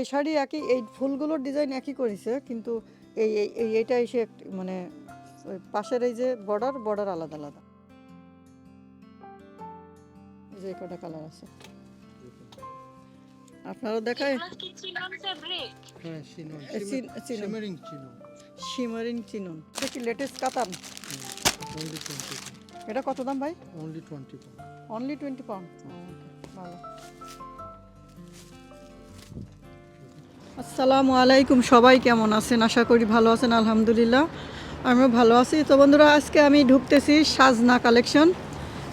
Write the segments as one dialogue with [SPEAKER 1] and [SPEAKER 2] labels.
[SPEAKER 1] এই শাড়ি একই এই ফুলগুলোর ডিজাইন একই করেছে কিন্তু এই এই- এই এইটা এসে একটু মানে ওই পাশের এই যে বর্ডার বর্ডার আলাদা আলাদা। এই যে কটা কালার আছে। আপনারা দেখায়
[SPEAKER 2] হ্যাঁ। শিমারিং চিনন।
[SPEAKER 1] এটা কি লেটেস্ট কাতান এটা কত দাম ভাই?
[SPEAKER 2] Only twenty
[SPEAKER 1] only twenty pound ভালো। আসসালামু আলাইকুম, সবাই কেমন আছেন? আশা করি ভালো আছেন, আলহামদুলিল্লাহ। আমিও ভালো আছি। তো বন্ধুরা, আজকে আমি ঢুকতেছি সাজনা কালেকশন।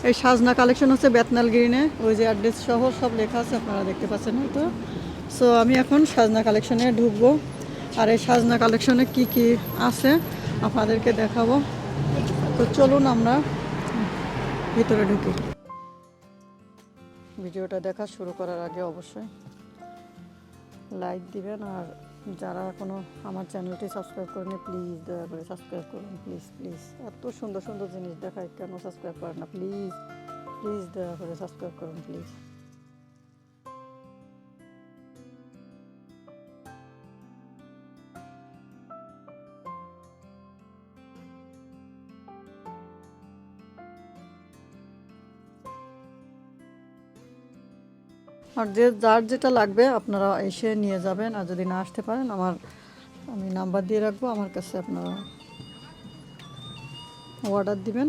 [SPEAKER 1] এই সাজনা কালেকশন হচ্ছে বেতনাল গ্রিনে। ওই যে অ্যাড্রেস সহ সব লেখা আছে, আপনারা দেখতে পাচ্ছেন হয়তো সো আমি এখন সাজনা কালেকশনে ঢুকবো। আর এই সাজনা কালেকশনে কি কি আছে, আপনাদেরকে দেখাবো। তো চলুন আমরা ভিতরে ঢুকি। ভিডিওটা দেখা শুরু করার আগে অবশ্যই লাইক দিবেন আর যারা এখনও আমার চ্যানেলটি সাবস্ক্রাইব করেনি প্লিজ দয়া করে সাবস্ক্রাইব করুন প্লিজ প্লিজ এত সুন্দর সুন্দর জিনিস দেখায় কেন সাবস্ক্রাইব করেন না? প্লিজ প্লিজ দয়া করে সাবস্ক্রাইব করুন প্লিজ আর যে, যার যেটা লাগবে আপনারা এসে নিয়ে যাবেন, আর যদি না আসতে পারেন, আমার, আমি নাম্বার দিয়ে রাখব, আমার কাছে আপনারা অর্ডার দিবেন।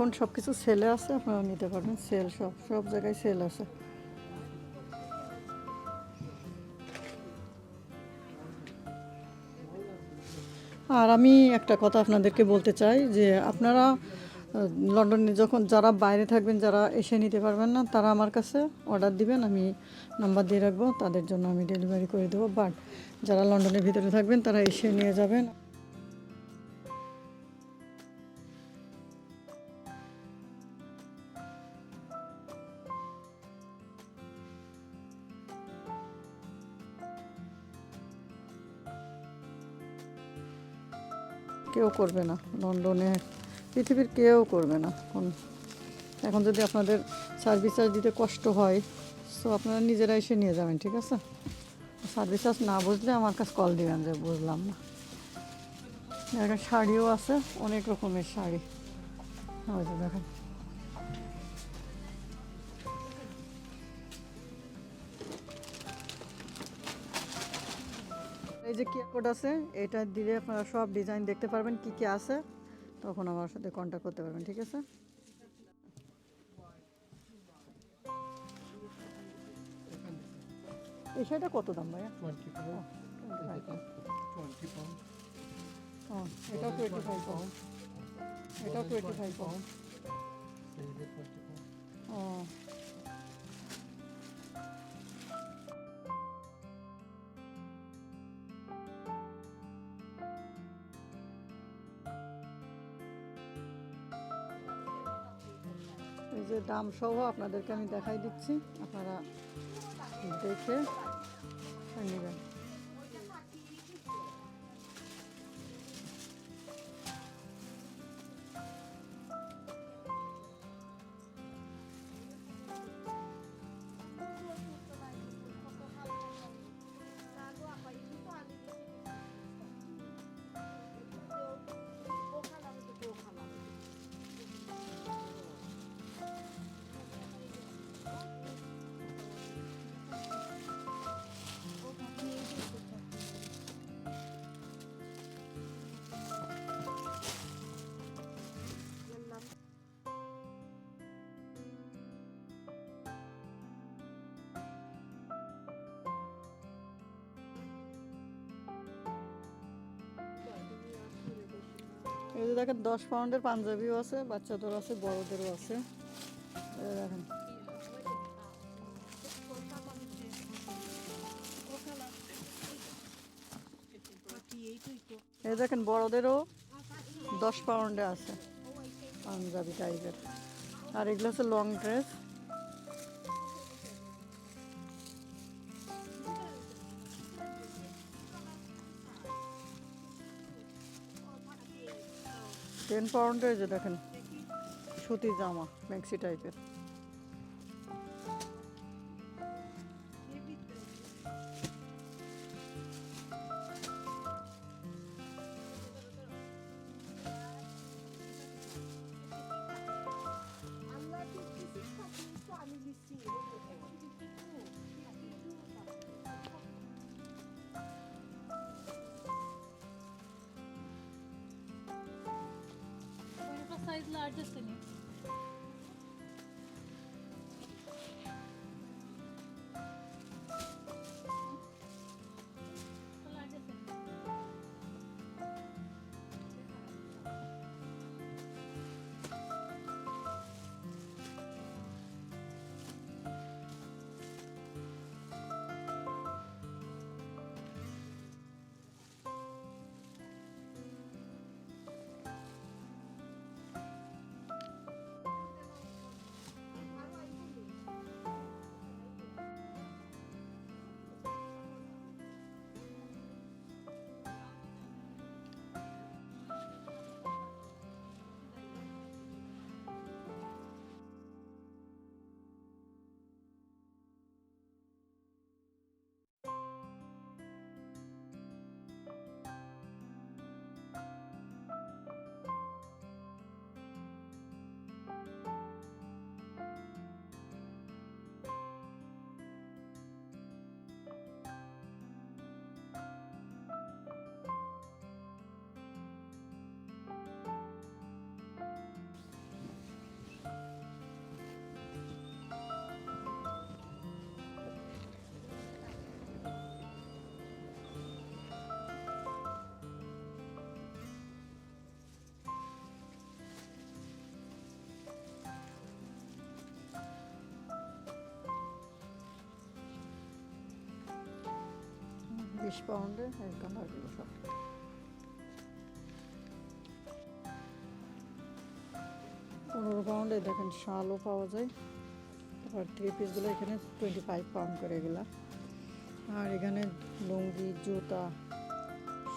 [SPEAKER 1] এখন সব কিছু সেলে আছে আপনারা নিতে পারবেন। সেল সব সব জায়গায় সেল আছে। আর আমি একটা কথা আপনাদেরকে বলতে চাই, যে আপনারা লন্ডনে যখন, যারা বাইরে থাকবেন, যারা এসে নিতে পারবেন না, তারা আমার কাছে অর্ডার দিবেন, আমি নাম্বার দিয়ে রাখব, তাদের জন্য আমি ডেলিভারি করে দেবো। বাট যারা লন্ডনের ভিতরে থাকবেন, তারা এসে নিয়ে যাবেন। করবে না, লন্ডনে পৃথিবীর কেউ করবে না। এখন এখন যদি আপনাদের সার্ভিস চার্জ দিতে কষ্ট হয় সো আপনারা নিজেরা এসে নিয়ে যাবেন, ঠিক আছে? সার্ভিস চার্জ না বুঝলে আমার কাছে কল দিবেন যে বুঝলাম না। এখানে শাড়িও আছে, অনেক রকমের শাড়ি। দেখেন। যে কিয়ার কোড আছে এটা দিলে আপনারা সব ডিজাইন দেখতে পারবেন কি কি আছে তখন আমার সাথে কন্ট্যাক্ট করতে পারবেন ঠিক আছে? এই শাড়িটা কত দাম ভাইয়া?
[SPEAKER 2] টোয়েন্টি পাউন্ড
[SPEAKER 1] ও এটাও টোয়েন্টি ফাইভ পাউন্ড এটাও টোয়েন্টি ফাইভ পাউন্ড ও যে দাম সহ আপনাদেরকে আমি দেখাই দিচ্ছি। আপনারা দেখে নেবেন এই যে দেখেন, দশ পাউন্ডের পাঞ্জাবিও আছে, বাচ্চাদেরও আছে, বড়দেরও আছে। দেখেন। এই দেখেন, বড়দেরও দশ পাউন্ডে আছে, পাঞ্জাবি টাইপের আর এগুলো আছে লং ড্রেস টেন পাউন্ডের যে দেখেন সুতির জামা ম্যাক্সি টাইপের
[SPEAKER 3] Kayıtlardasın.
[SPEAKER 1] বিশ পাউন্ডে এই কালারগুলো সব পনেরো পাউন্ডে দেখেন শালও পাওয়া যায় তারপর থ্রি পিসগুলো এখানে টোয়েন্টি ফাইভ পাউন্ড করে এগুলা আর এখানে লুঙ্গি জুতা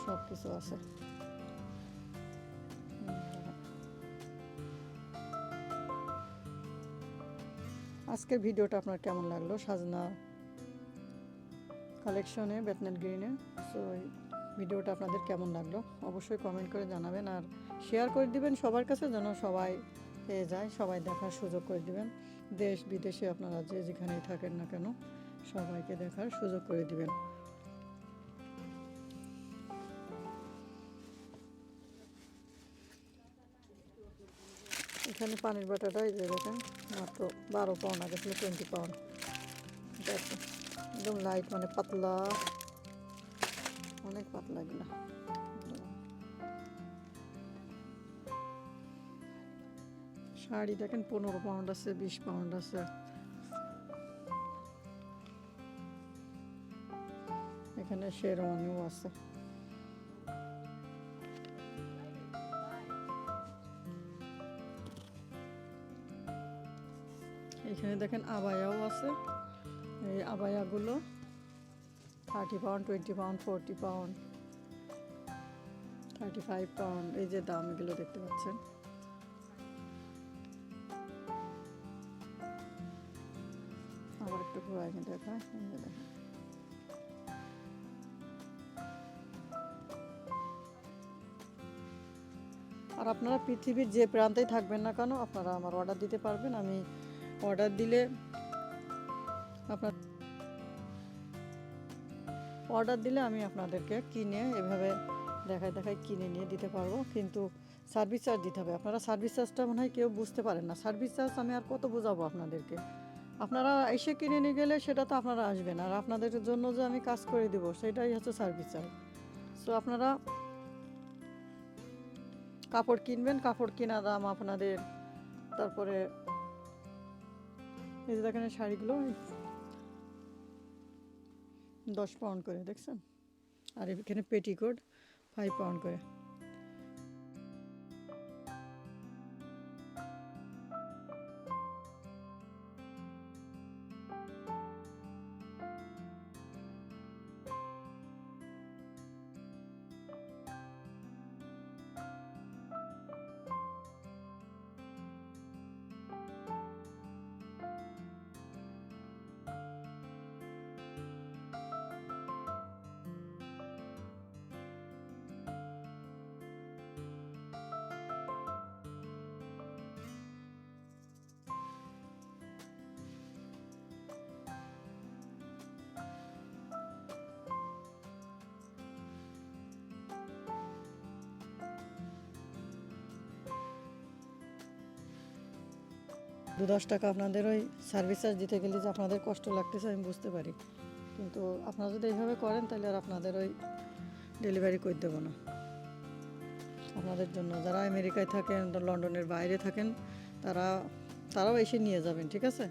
[SPEAKER 1] সব কিছু আছে। আজকের ভিডিওটা আপনার কেমন লাগল? সাজনা কালেকশনে বেতনাল গ্রিনে সো ভিডিওটা আপনাদের কেমন লাগল? অবশ্যই কমেন্ট করে জানাবেন আর শেয়ার করে দিবেন সবার কাছে যেন সবাই পেয়ে যায়, সবাই দেখার সুযোগ করে দিবেন। দেশ বিদেশে আপনারা যে যেখানেই থাকেন না কেন, সবাইকে দেখার সুযোগ করে দিবেন। এখানে পানির বাটাটা এই যে দেখেন, মাত্র বারো পাউন্ড আগে ছিল টোয়েন্টি পাউন্ড দেখো একদম লাইট মানে পাতলা। অনেক পাতলা এগুলা। শাড়ি দেখেন, পনেরো পাউন্ড আছে, বিশ পাউন্ড আছে। এখানে শেরওয়ানিও আছে। এখানে দেখেন আবায়াও আছে। এই আবায়াগুলো thirty pound, twenty pound, forty pound, thirty five pound, এই যে দাম এগুলো দেখতে পাচ্ছেন। আবার একটু ঘুরাই দেখায় দেখেন। আর আপনারা পৃথিবীর যে প্রান্তেই থাকবেন না কেন, আপনারা আমার অর্ডার দিতে পারবেন। আমি অর্ডার দিলে আপনার অর্ডার দিলে আমি আপনাদেরকে কিনে এভাবে দেখায় দেখায় কিনে নিয়ে দিতে পারব। কিন্তু সার্ভিস চার্জ দিতে হবে। আপনারা সার্ভিস চার্জটা মনে হয় কেউ বুঝতে পারেন না। সার্ভিস চার্জ আমি আর কত বোঝাবো আপনাদেরকে? আপনারা এসে কিনে নিয়ে গেলে সেটা তো আপনারা আসবেন। আর আপনাদের জন্য যে আমি কাজ করে দেবো, সেটাই হচ্ছে সার্ভিস চার্জ সো আপনারা কাপড় কিনবেন, কাপড় কেনা দাম আপনাদের। তারপরে এই যে দেখেন শাড়িগুলো দশ পাউন্ড করে দেখছেন? আর এখানে পেটিকোট ফাইভ পাউন্ড করে। দু দশ টাকা আপনাদের ওই সার্ভিস চার্জ দিতে গেলে যে আপনাদের কষ্ট লাগতেছে, আমি বুঝতে পারি। কিন্তু আপনারা যদি এইভাবে করেন, তাহলে আর আপনাদের ওই ডেলিভারি করে দেবো না। আপনাদের জন্য যারা আমেরিকায় থাকেন লন্ডনের বাইরে থাকেন, তারা, তারাও এসে নিয়ে যাবেন, ঠিক আছে?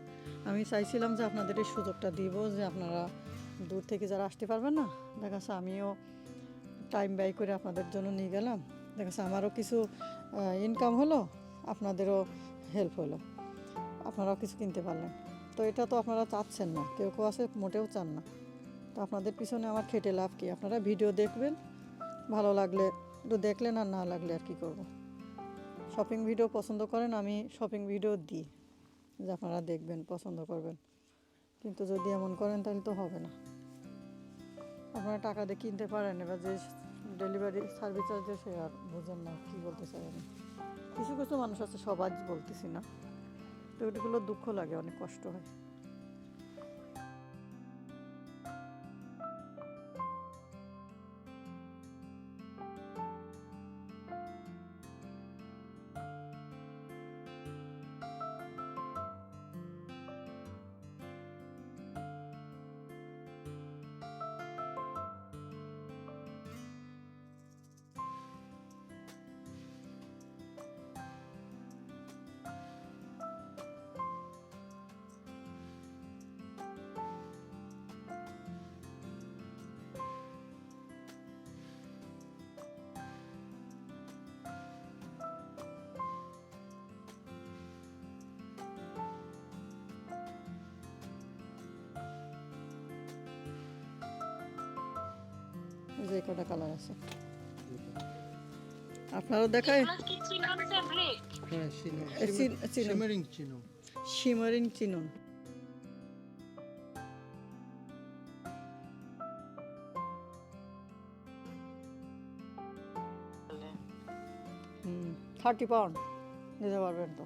[SPEAKER 1] আমি চাইছিলাম যে আপনাদের এই সুযোগটা দিব, যে আপনারা দূর থেকে যারা আসতে পারবেন না, দেখা যাচ্ছে আমিও টাইম ব্যয় করে আপনাদের জন্য নিয়ে গেলাম। দেখা যাচ্ছে আমারও কিছু ইনকাম হলো, আপনাদেরও হেল্প হলো। আপনারাও কিছু কিনতে পারলেন। তো এটা তো আপনারা চাচ্ছেন না, কেউ কেউ আছে মোটেও চান না। তো আপনাদের পিছনে আমার খেটে লাভ কি? আপনারা ভিডিও দেখবেন, ভালো লাগলে একটু দেখলেন আর না লাগলে আর কি করব। শপিং ভিডিও পছন্দ করেন, আমি শপিং ভিডিও দিই, যে আপনারা দেখবেন, পছন্দ করবেন। কিন্তু যদি এমন করেন তাহলে তো হবে না। আপনারা টাকা দিয়ে কিনতে পারেন, এবার যে ডেলিভারি সার্ভিস চার্জে সে আর বুঝেন না, কী বলতে চাই আমি। কিছু কিছু মানুষ আছে, সবাই বলতেছি না। তো ওইগুলো দুঃখ লাগে অনেক কষ্ট হয়। যে কটা কালার আছে। আপনারও দেখায়
[SPEAKER 4] কি চিনন।
[SPEAKER 2] শিমারিং চিনো
[SPEAKER 1] চিনুন হুম থার্টি পাউন্ড দিতে পারবেন তো।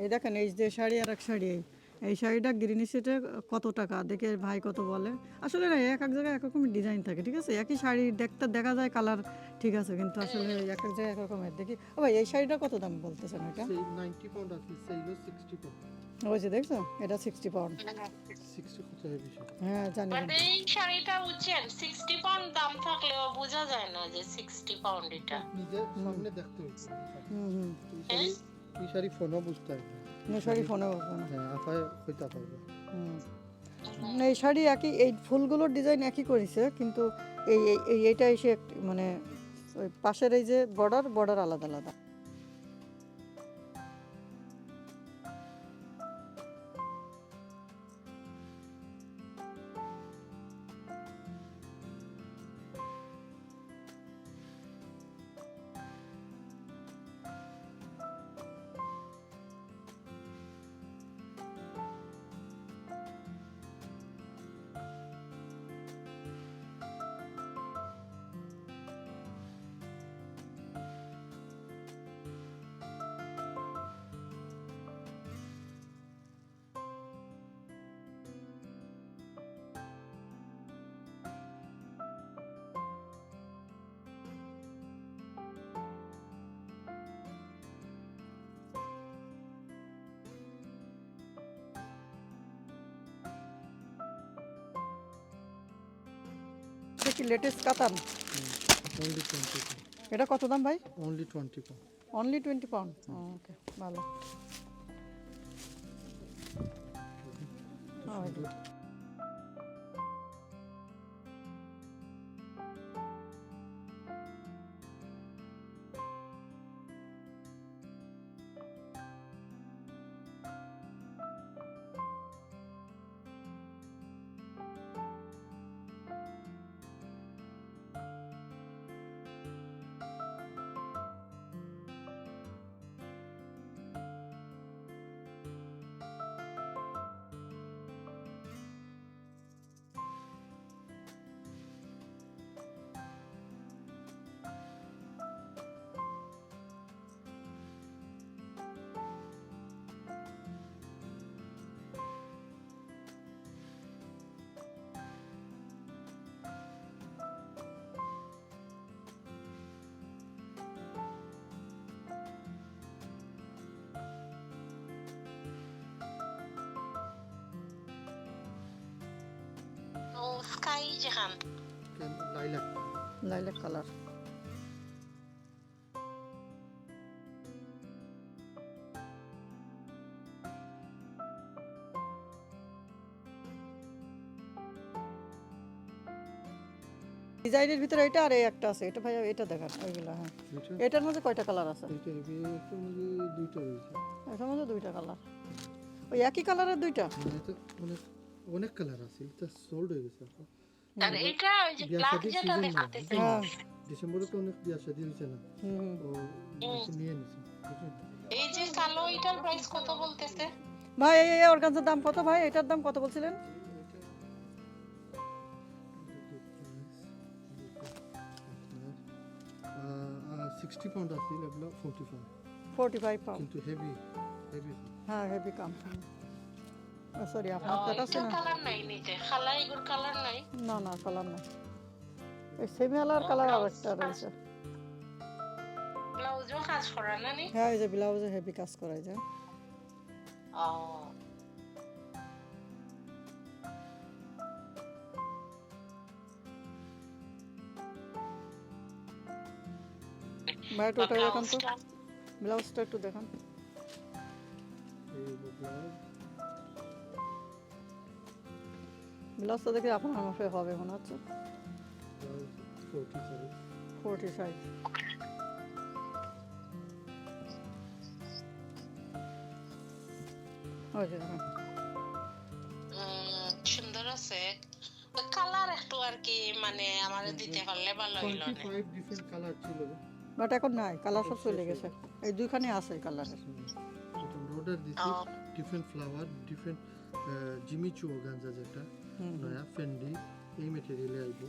[SPEAKER 1] এই দেখেন এই যে শাড়ি আর এক শাড়ি এই এই শাড়িটা গ্রিনি সেটে কত টাকা? দেখে ভাই কত বলে। আসলে না এক এক জায়গায় এক রকমের ডিজাইন থাকে ঠিক আছে? একই শাড়ি দেখতে দেখা যায় কালার ঠিক আছে কিন্তু আসলে এক এক জায়গায় এক রকমের। দেখি ও ভাই এই শাড়িটা কত দাম বলতেছেন এটা?
[SPEAKER 2] 90 পাউন্ড আছে সেইগুলো 60 পাউন্ড
[SPEAKER 1] ওই যে দেখছ এটা সিক্সটি পাউন্ড
[SPEAKER 2] 60 কত হবে বেশি।
[SPEAKER 1] হ্যাঁ জানি।
[SPEAKER 4] এই শাড়িটা বুঝছেন সিক্সটি পাউন্ড দাম থাকলেও বোঝা যায় না যে সিক্সটি পাউন্ড এটা।
[SPEAKER 2] নিজে সামনে দেখতে হবে।
[SPEAKER 1] হুম হুম।
[SPEAKER 2] এই শাড়ি এই শাড়ি ফোনও বুঝতে হবে
[SPEAKER 1] ফোনে না।
[SPEAKER 2] হ্যাঁ আপায় হইতে পারবে।
[SPEAKER 1] হুম। না, এই শাড়ি একই এই ফুলগুলোর ডিজাইন একই করেছে কিন্তু এই এই- এই এইটা এসে মানে ওই পাশের এই যে বর্ডার বর্ডার আলাদা আলাদা। কি লেটেস্ট কাতান?
[SPEAKER 2] অনলি 20 পাউন্ড
[SPEAKER 1] এটা কত দাম ভাই?
[SPEAKER 2] Only 20 pound
[SPEAKER 1] only twenty pound okay ভালো।
[SPEAKER 4] এই যেখান
[SPEAKER 2] কেন লাইলাক।
[SPEAKER 1] Lilac colour. ডিজাইনের ভিতরে এটা আর এই একটা আছে। এটা ভাই এটা দেখান ওইগুলো হ্যাঁ। এটার মধ্যে কয়টা কালার আছে? এটার মধ্যে দুইটা কালার। ওই একই কালারের দুইটা?
[SPEAKER 2] মানে এটা অনেক অনেক কালার আছে। এটা সোল্ড হয়ে গেছে।
[SPEAKER 4] আর এটা ওই যে
[SPEAKER 2] বিয়া
[SPEAKER 4] যেটা দেখাতেছে
[SPEAKER 1] হ্যাঁ
[SPEAKER 2] ডিসেম্বরে তো অনেক বিয়া শাদি হয়েছে না। নিয়ে নিছে
[SPEAKER 4] এই যে কালো এটার প্রাইস কত বলতেছে?
[SPEAKER 1] ভাই এই এই অর্গানজার দাম কত ভাই? এটার দাম কত বলছিলেন?
[SPEAKER 2] সিক্সটি পাউন্ড আছে এগুলো forty five
[SPEAKER 1] forty five pound
[SPEAKER 2] কিন্তু হেভি হেভি
[SPEAKER 1] হ্যাঁ হেভি কাম। সরি আপনার আছে না
[SPEAKER 4] কালার নাই নিচে। খালা এগুর কালার নাই?
[SPEAKER 1] না না কালার না এই সেমি আলার কালার আর একটা রয়েছে।
[SPEAKER 4] ব্লাউজও কাজ করা না নি?
[SPEAKER 1] হ্যাঁ এই যে ব্লাউজে হেভি কাজ করাই যায়।
[SPEAKER 4] ও।
[SPEAKER 1] ভাই দেখান তো।
[SPEAKER 4] ব্লাউজটা
[SPEAKER 1] একটু দেখান।
[SPEAKER 2] এই ব্লাউজ
[SPEAKER 1] ব্লাউজটা দেখে আপনার মাপে হবে মনে হচ্ছে।
[SPEAKER 2] ফোর্টি
[SPEAKER 1] সাইজ
[SPEAKER 4] সুন্দর আছে। কালার একটু আর কি মানে আমার দিতে পারলে ভালো হইল
[SPEAKER 2] কালার ছিল।
[SPEAKER 1] বাট এখন নাই কালার সব চলে গেছে। এই দুইখানে আছে কালারের
[SPEAKER 2] এটা অর্ডার দিছি ডিফারেন্ট ফ্লাওয়ার ডিফারেন্ট জিমি চু গাঞ্জা যেটা। নয়া ফেন্ডি এই মেটেরিয়ালে আইব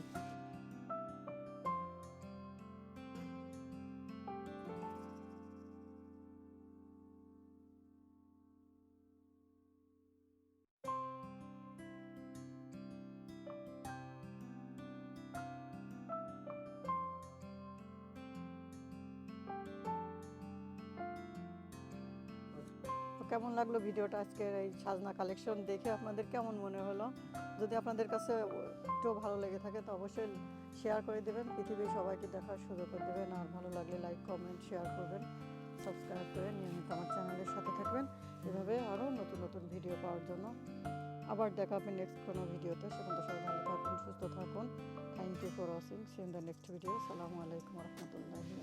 [SPEAKER 1] কেমন লাগল ভিডিওটা আজকের এই সাজনা কালেকশন দেখে? আপনাদের কেমন মনে হলো? যদি আপনাদের কাছে একটু ভালো লেগে থাকে, তো অবশ্যই শেয়ার করে দেবেন। পৃথিবীর সবাইকে দেখার সুযোগ করে দেবেন। আর ভালো লাগলে লাইক কমেন্ট শেয়ার করবেন। সাবস্ক্রাইব করে নিয়মিত আমার চ্যানেলের সাথে থাকবেন। এভাবে আরও নতুন নতুন ভিডিও পাওয়ার জন্য। আবার দেখা হবে নেক্সট কোনো ভিডিওতে। সেখান থেকে সবাই ভালো থাকুন, সুস্থ থাকুন। Thank you for watching see in the next video সালামু আলাইকুম রহমতুল্লাহি